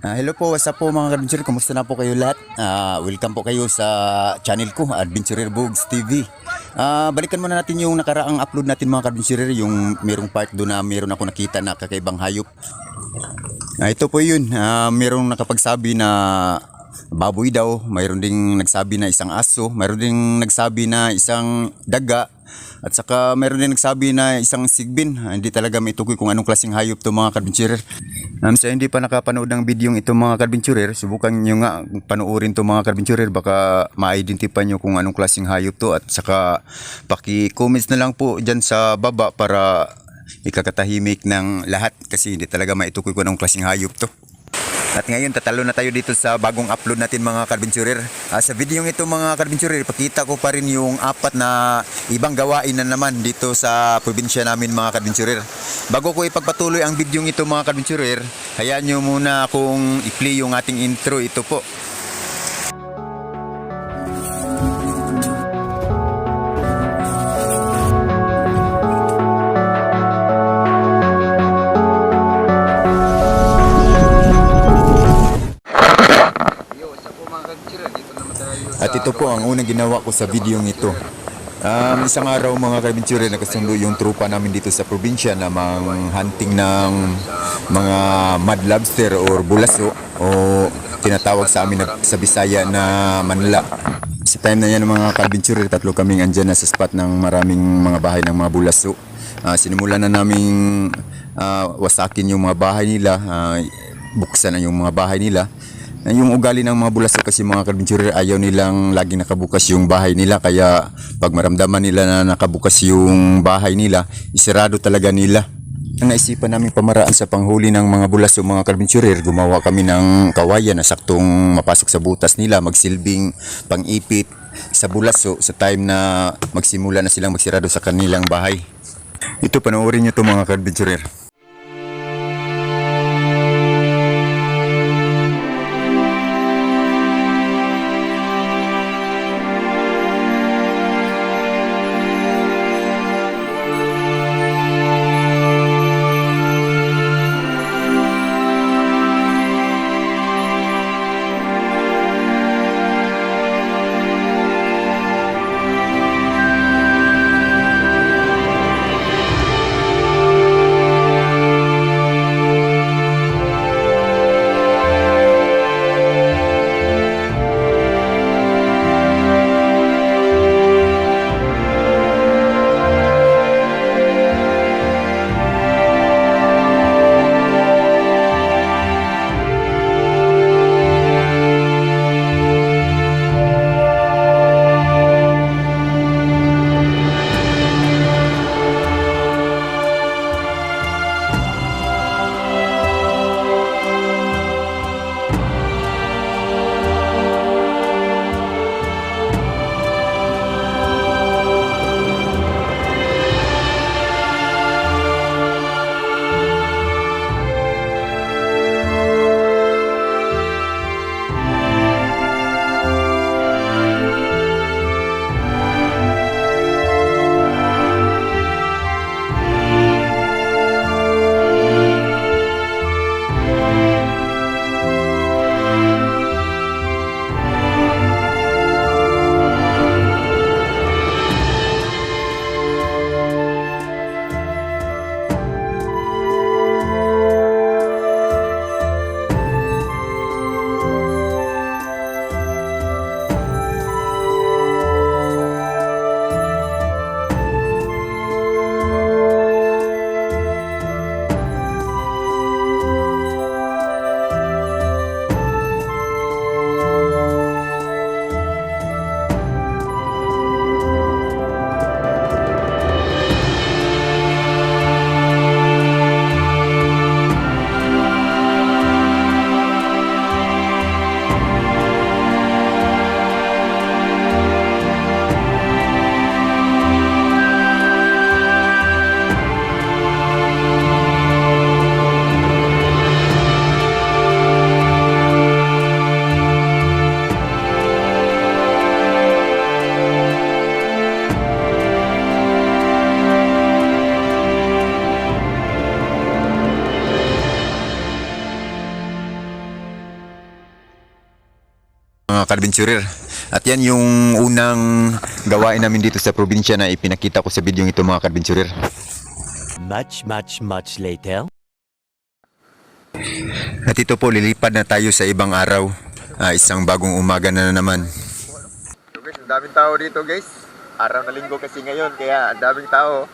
Ah, hello po, what's up po mga adventurer? Kumusta na po kayo lahat? Ah, welcome po kayo sa channel ko, Adventurer Bugs TV. Ah, balikan muna natin yung nakaraang upload natin mga adventurer, yung merong part doon na meron ako nakita na kakaibang hayop. Ah, ito po yun, ah, merong nakapagsabi na baboy daw, mayroon ding nagsabi na isang aso, mayroon ding nagsabi na isang daga, at saka mayroon din nagsabi na isang sigbin. Ah, Hindi talaga may tukoy kung anong klaseng hayop to mga kadventurer. Um, sa hindi pa nakapanood ng video ito mga kadventurer, subukan nyo nga panoorin to mga kadventurer. Baka ma-identify nyo kung anong klaseng hayop to. At saka paki-comments na lang po dyan sa baba para ikakatahimik ng lahat. Kasi hindi talaga maitukoy kung anong klaseng hayop to. At ngayon tatalo na tayo dito sa bagong upload natin mga kadventurer. Ah, sa video ito mga kadventurer, ipakita ko pa rin yung apat na ibang gawain na naman dito sa probinsya namin mga kadventurer. Bago ko ipagpatuloy ang video ito mga kadventurer, hayaan nyo muna akong i-play yung ating intro ito po. Ang unang ginawa ko sa video ito. Um, isang araw mga kabintsure, nakasundo yung trupa namin dito sa probinsya na hunting ng mga mud lobster or bulaso o tinatawag sa amin na- sa Bisaya na manla. Sa time na yan mga kabintsure, tatlo kaming andyan na sa spot ng maraming mga bahay ng mga bulaso. Ah, sinimulan na naming ah, wasakin yung mga bahay nila, ah, buksan na yung mga bahay nila. Eh, Yung ugali ng mga bulaso kasi mga kadventurer ayaw nilang laging nakabukas yung bahay nila kaya pag maramdaman nila na nakabukas yung bahay nila, isarado talaga nila. Ang naisipan namin pamaraan sa panghuli ng mga bulaso mga kadventurer, gumawa kami ng kawayan na saktong mapasok sa butas nila, magsilbing pang-ipit sa bulaso sa time na magsimula na silang magsirado sa kanilang bahay. Ito panoorin nyo to mga kadventurer. Mga kadventurer. At yan yung unang gawain namin dito sa probinsya na ipinakita ko sa video ito mga kadventurer. Much, much, much later. At ito po, lilipad na tayo sa ibang araw. Ah, isang bagong umaga na naman. So guys, ang daming tao dito guys. Araw na linggo kasi ngayon, kaya ang daming tao.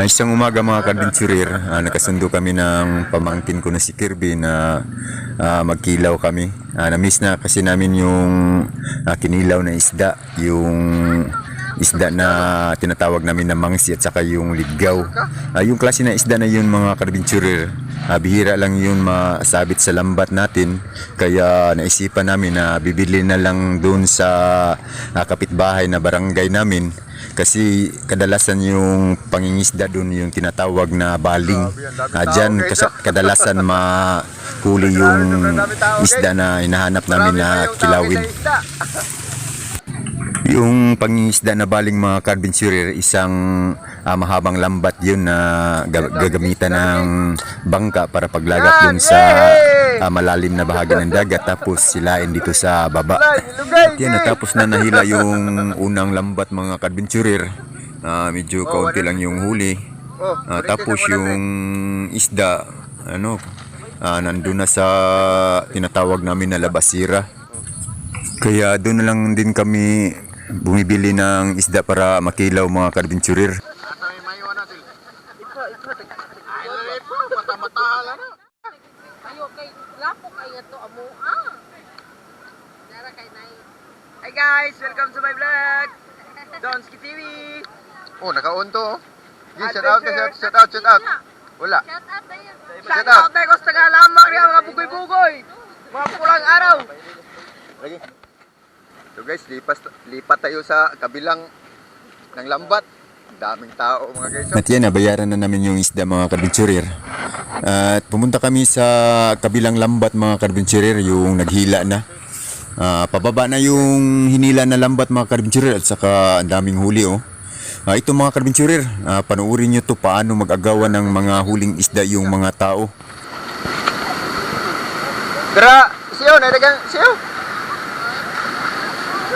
Ah, isang umaga mga kadventurer, ah, nakasundo kami ng pamangkin ko na si Kirby na ah, magkilaw kami. Ah, na-miss na kasi namin yung ah, kinilaw na isda, yung isda na tinatawag namin na mangsi at saka yung ligaw. Ah, yung klase na isda na yun mga kadventurer, ah, bihira lang yun masabit sa lambat natin. Kaya naisipan namin na bibili na lang doon sa ah, kapitbahay na barangay namin kasi kadalasan yung pangingisda doon yung tinatawag na baling. Ah, dyan kadalasan mahuli yung isda na hinahanap namin na kilawin. Yung pangingisda na baling mga carbensurer, isang ah, mahabang lambat yun na ga- gagamitan ng bangka para paglagat doon sa ah, malalim na bahagi ng dagat tapos silain dito sa baba. Lugay, Yan, natapos na nahila yung unang lambat mga kadventurer. Ah, medyo kaunti lang yung huli. Oh, ulitin tapos yung isda, ano, ah, nandun na sa tinatawag namin na labasira. Kaya doon na lang din kami bumibili ng isda para makilaw mga kadventurer. Hi guys, welcome to my vlog. Donski TV. Oh, naka-on to. oh. Gi, shout out, shout, shout out, shout out. Wala. Shout out na yan. Shout out tayo sa Tagalamang niya mga bugoy-bugoy. Mga pulang araw. Lagi. So guys, lipas, lipat tayo sa kabilang ng lambat. Daming tao mga guys. At yan, nabayaran na namin yung isda mga kadventurer. At pumunta kami sa kabilang lambat mga kadventurer, yung naghila na. Ah, pababa na yung hinila na lambat mga kadventurer at saka ang daming huli oh. Ah, ito mga kadventurer, ah, panuorin nyo to paano mag-agawan ng mga huling isda yung mga tao. Dara, siyo, nadagang siyo.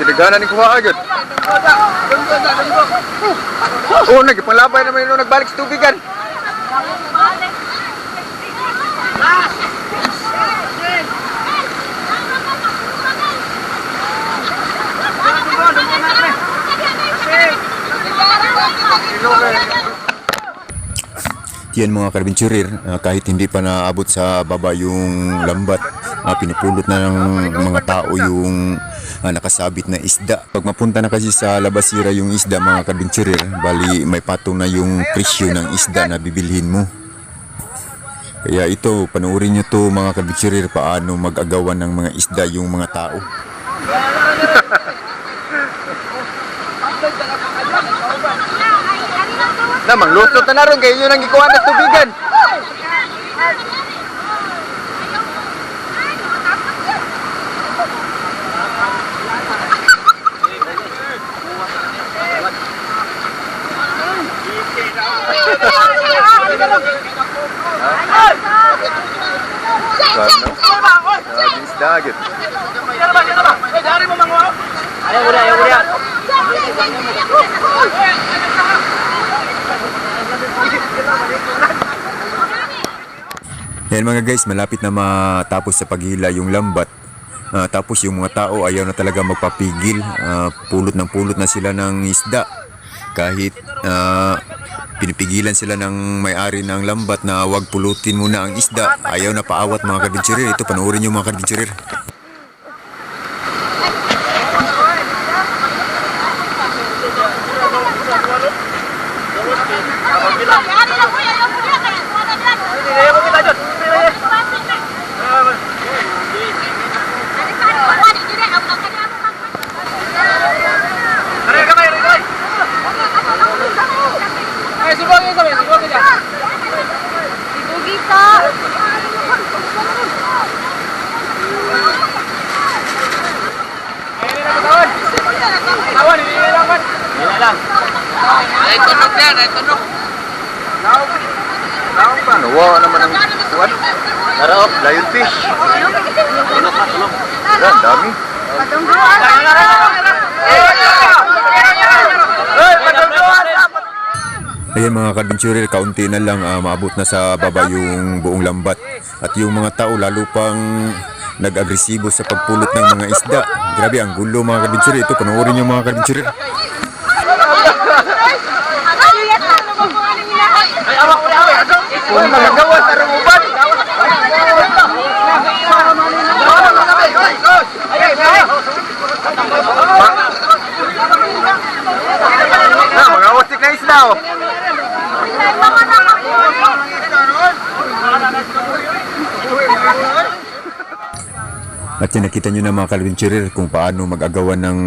Tinagana ni kuha agad. Oh, nagipalabay naman yung nagbalik sa tubigan. Yan mga kadventurer, ah, kahit hindi pa naabot sa baba yung lambat, ah, pinupulot na ng mga tao yung ah, nakasabit na isda. Pag mapunta na kasi sa labasira yung isda mga kadventurer, bali may patong na yung presyo ng isda na bibilhin mo. Kaya ito, panoorin nyo to mga kadventurer paano mag-agawan ng mga isda yung mga tao. Namang lusot na naroon kayo yun ang ikuha na tubigan. Agad. Yan mga guys, malapit na matapos sa paghila yung lambat. Ah, tapos yung mga tao ayaw na talaga magpapigil. Ah, pulot ng pulot na sila ng isda. Kahit ah, pinipigilan sila ng may-ari ng lambat na wag pulutin muna ang isda. Ayaw na paawat mga kadventurer. Ito, panoorin nyo mga kadventurer. Ay, tunog yan, ay tunog. Naong. Naong ba? Nawa naman ang kuwan. Tara, oh, lionfish. Tunog ka, tunog. Yan, dami. Patungguan! Ayan mga kadventurer, kaunti na lang ah, maabot na sa baba yung buong lambat. At yung mga tao lalo pang nag-agresibo sa pagpulot ng mga isda. Grabe, ang gulo mga kadventurer. Ito, panoorin yung mga kadventurer. Magagawa sa runguban. Na, mga wasik na isda oh. At yan, nakita nyo na mga kadventurer kung paano mag-agawan ng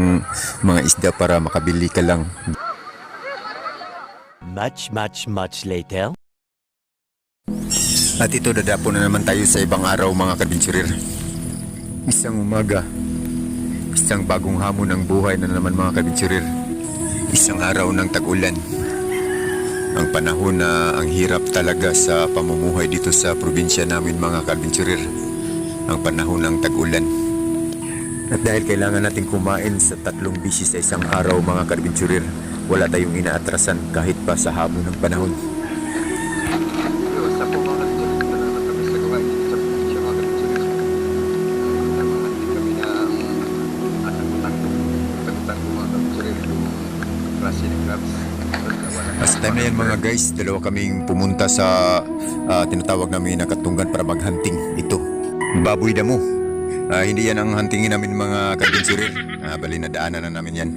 mga isda para makabili ka lang. Much, much, much later. At ito, dadapo na naman tayo sa ibang araw mga kadventurer. Isang umaga, isang bagong hamon ng buhay na naman mga kadventurer. Isang araw ng tag-ulan. Ang panahon na ang hirap talaga sa pamumuhay dito sa probinsya namin mga kadventurer. Ang panahon ng tag-ulan. At dahil kailangan natin kumain sa tatlong bisis sa isang araw mga kadventurer, wala tayong inaatrasan kahit pa sa hamon ng panahon. Yan mga guys, dalawa kaming pumunta sa ah, tinatawag namin na katungan para maghunting. Ito, baboy damo. Ah, hindi yan ang huntingin namin mga kadventurer. Ah, bali na daanan na namin yan.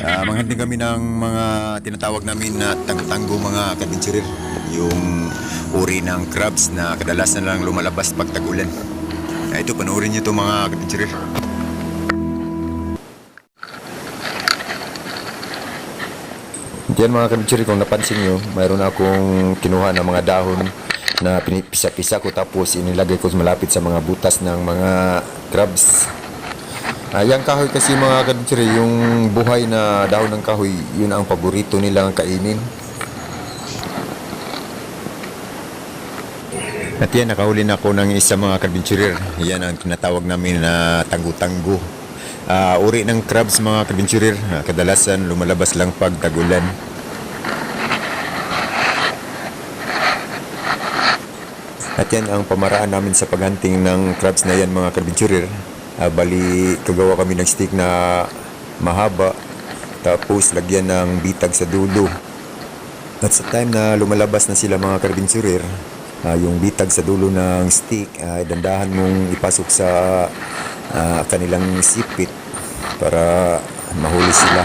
Ah, manghunting kami ng mga tinatawag namin na tang-tanggo mga kadventurer. Yung uri ng crabs na kadalasan lang lumalabas pag tag-ulan. Ah, ito, panoorin nyo ito mga kadventurer. Diyan mga kabitsuri, kung napansin nyo, mayroon akong kinuha ng mga dahon na pinipisa-pisa ko tapos inilagay ko malapit sa mga butas ng mga crabs. Ah, yung kahoy kasi mga kabitsuri, yung buhay na dahon ng kahoy, yun ang paborito nilang kainin. At yan, nakahuli na ako ng isa mga kadventurer. Yan ang tinatawag namin na tanggo-tanggo. Ah, uri ng crabs mga kadventurer. Ah, kadalasan lumalabas lang pag tagulan. At yan ang pamaraan namin sa paghunting ng crabs na yan mga kadventurer. Ah, bali, kagawa kami ng stick na mahaba. Tapos lagyan ng bitag sa dulo. At sa time na lumalabas na sila mga karabinsurer, ah, yung bitag sa dulo ng stick ay dandahan mong ipasok sa ah, kanilang sipit para mahuli sila.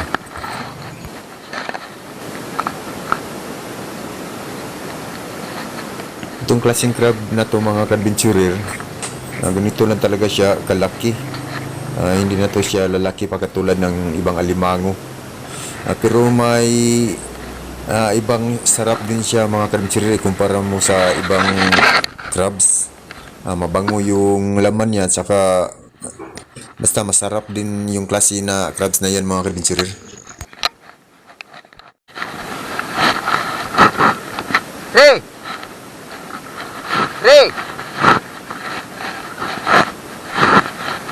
Itong klaseng crab na to mga kadventurer, ah, ganito lang talaga siya kalaki. Ah, hindi na to siya lalaki pa katulad ng ibang alimango. Ah, pero may ah, ibang sarap din siya mga kadventurer kumpara mo sa ibang crabs. Ah, mabango yung laman niya saka basta masarap din yung klase na crabs na yan mga kadventurer. Hey! Hey!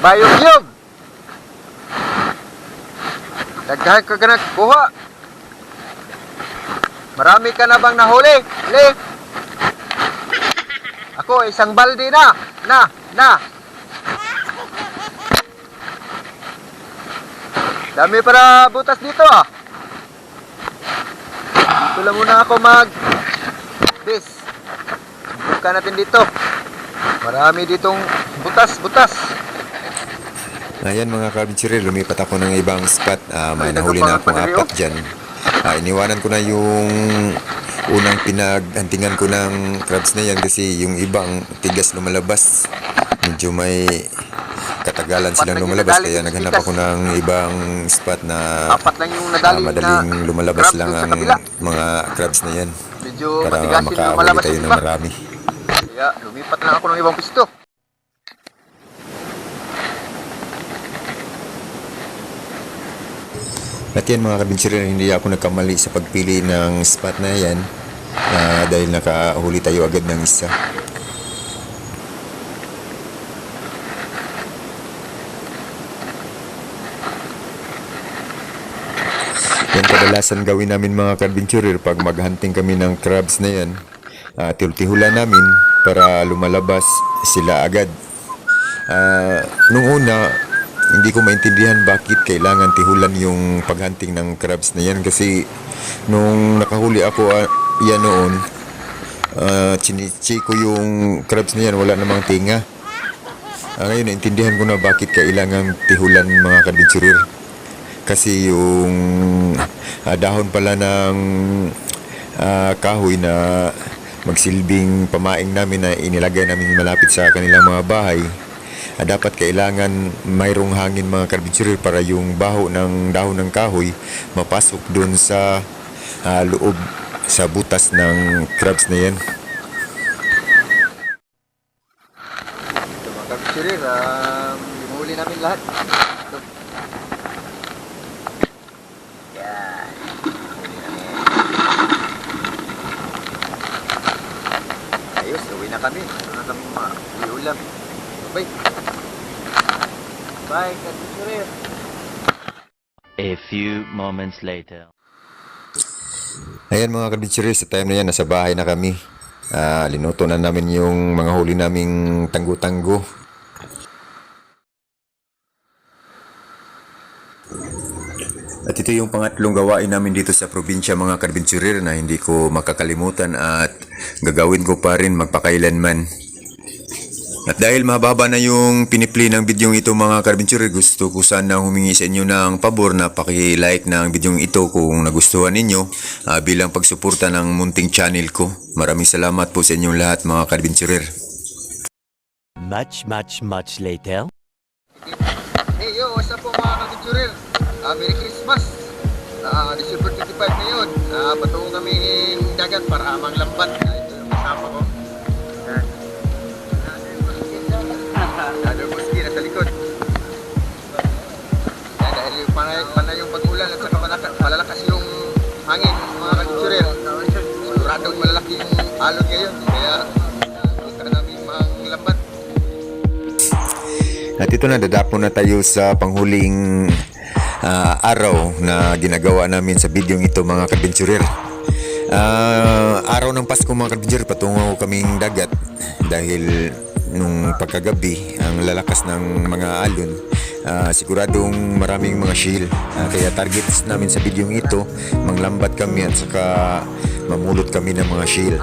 Bayog-yog! Daghan ka ka kuha. Marami ka na bang nahuli? Le! Ako, isang balde na! Na! Na! Dami para butas dito ah! Lang muna ako mag... Bis! Buka natin dito. Marami ditong butas-butas. Ayan mga kabinchiri, lumipat ako ng ibang spot. Ah, may Ay, nahuli na akong apat dyan. Ah, iniwanan ko na yung unang pinaghantingan ko ng crabs na yan kasi yung ibang tigas lumalabas. Medyo may katagalan silang lumalabas kaya naghanap ako ng ibang spot na Apat lang yung nadali madaling na lumalabas lang ang mga crabs na yan Medyo para malabas tayo ng marami. Kaya lumipat na ako ng ibang pisto. At yan mga kabinsirin, hindi ako nagkamali sa pagpili ng spot na yan ah, dahil nakahuli tayo agad ng isa. Yan kadalasan gawin namin mga kadventurer pag maghunting kami ng crabs na yan. Uh, tiltihula namin para lumalabas sila agad. Ah, nung una, hindi ko maintindihan bakit kailangan tihulan yung paghunting ng crabs na yan kasi nung nakahuli ako ah, yan noon, uh, chinichi ko yung crabs na yan, wala namang tinga. Ah, ngayon, naintindihan ko na bakit kailangan tihulan mga kadventurer. Kasi yung ah, dahon pala ng ah, kahoy na magsilbing pamaing namin na inilagay namin malapit sa kanilang mga bahay, ah, dapat kailangan mayroong hangin mga karbinsuri para yung baho ng dahon ng kahoy mapasok doon sa ah, loob sa butas ng crabs na yan. Ito mga kapitirir, um, huli namin lahat. Ito. Yan. Huli namin. Kami. Ano na kami mga uwi ulam. Bye. Bye, kapitirir. A few moments later. Ayan mga kadventurers, sa time na yan, nasa bahay na kami. Ah, linuto na namin yung mga huli naming tanggo-tanggo. At ito yung pangatlong gawain namin dito sa probinsya mga kadventurer na hindi ko makakalimutan at gagawin ko pa rin magpakailanman. At dahil mababa na yung pinipli ng bidyong ito mga kadventurer, gusto ko sana humingi sa inyo ng pabor na paki-like ng bidyong ito kung nagustuhan ninyo ah, bilang pagsuporta ng munting channel ko. Maraming salamat po sa inyong lahat mga kadventurer. Much, much, much later. Ah, Merry Christmas! Ah, December 25 ngayon. Ah, patungo kami ng dagat para amang lambat. Ah, ito yung kasama ko. Lalo Boski nasa likod. Yan, dahil yung panay, panay yung pag-ulan at saka malaka, malalakas yung hangin mga kapiturer. Siguradong malalaki yung alon ngayon. Kaya. At ito na, dadapo na tayo sa panghuling ah, araw na ginagawa namin sa video ito mga kadventurer. Ah, araw ng Pasko mga kadventurer, patungo kaming dagat dahil nung pagkagabi ang lalakas ng mga alon ah, siguradong maraming mga shield Ah, kaya targets namin sa video ito manglambat kami at saka mamulot kami ng mga shield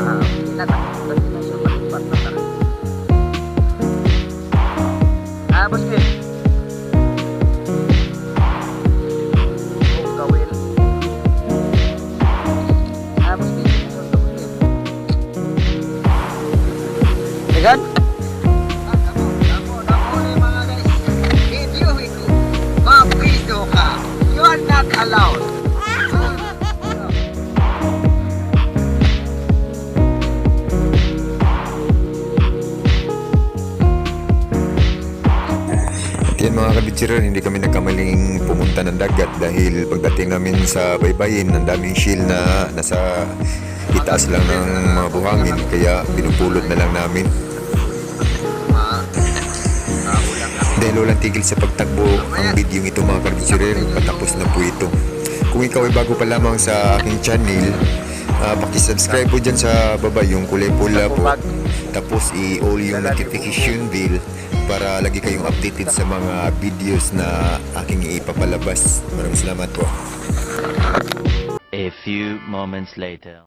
na kinasun kabitirer, hindi kami nagkamaling pumunta ng dagat dahil pagdating namin sa baybayin, ang daming shield na nasa itaas lang ng mga buhangin kaya pinupulot na lang namin. Dahil walang tigil sa pagtakbo ang video ito mga kabitirer, patapos na po ito. Kung ikaw ay bago pa lamang sa aking channel, uh, pakisubscribe po dyan sa baba yung kulay pula po. Tapos i-all yung notification bell para lagi kayong updated sa mga videos na aking ipapalabas. Maraming salamat po. A few moments later.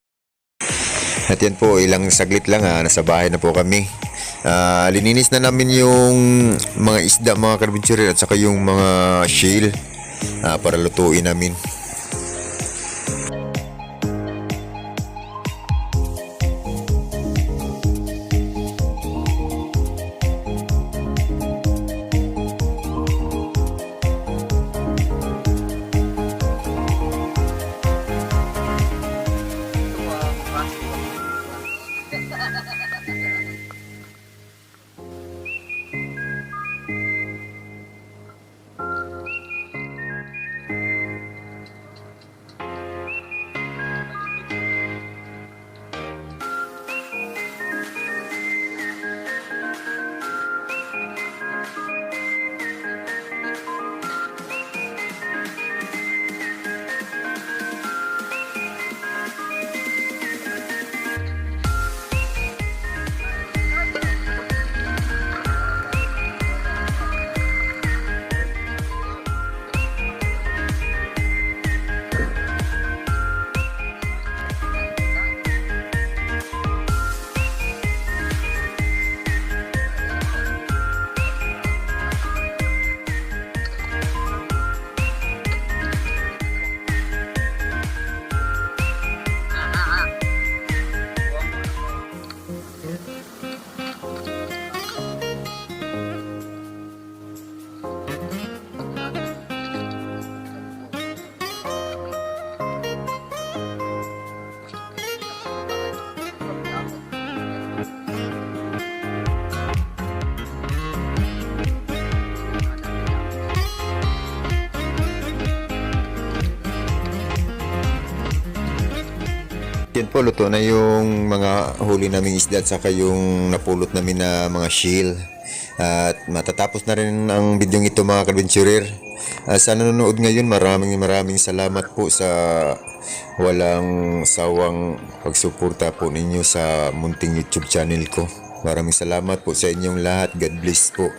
At yan po, ilang saglit lang ha, nasa bahay na po kami. Ah, lininis na namin yung mga isda, mga karabinsyuri at saka yung mga shell ah, para lutuin namin. Yun po, luto na yung mga huli naming isda at saka yung napulot namin na mga shield. At matatapos na rin ang bidyong ito mga kadventurer. Ah, sa nanonood ngayon, maraming maraming salamat po sa walang sawang pagsuporta po ninyo sa munting YouTube channel ko. Maraming salamat po sa inyong lahat. God bless po.